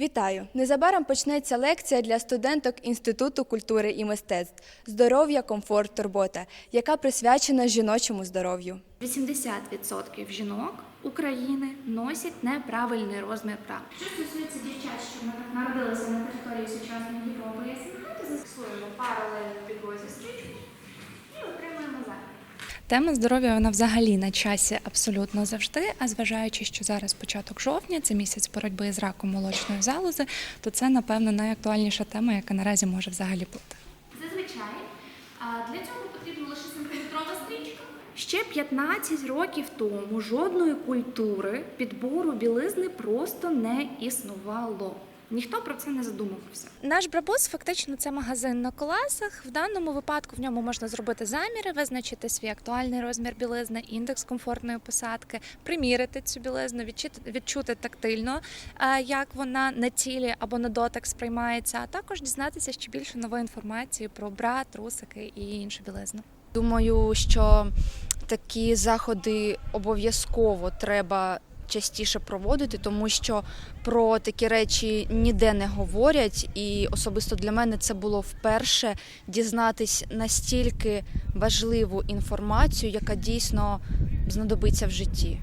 Вітаю! Незабаром почнеться лекція для студенток Інституту культури і мистецтв Здоров'я, комфорт, турбота, яка присвячена жіночому здоров'ю. 80% жінок України носять неправильний розмір прав. Що стосується дівчат, що ми народилися на території сучасної Європи, я знаєте, зафіксуємо паралельно Тема здоров'я вона взагалі на часі абсолютно завжди. А зважаючи, що зараз початок жовтня, це місяць боротьби з раком молочної залози, то це напевно найактуальніша тема, яка наразі може взагалі бути. Зазвичай для цього потрібна лише сантиметрова стрічка. Ще 15 років тому жодної культури підбору білизни просто не існувало. Ніхто про це не задумувався. Наш брабус фактично це магазин на колесах. В даному випадку в ньому можна зробити заміри, визначити свій актуальний розмір білизни, індекс комфортної посадки, приміряти цю білизну, відчути, відчути тактильно, е, як вона на тілі або на дотик сприймається, а також дізнатися ще більше нової інформації про бра, трусики і іншу білизну. Думаю, що такі заходи обов'язково треба частіше проводити, тому що про такі речі ніде не говорять, і особисто для мене це було вперше дізнатись настільки важливу інформацію, яка дійсно знадобиться в житті.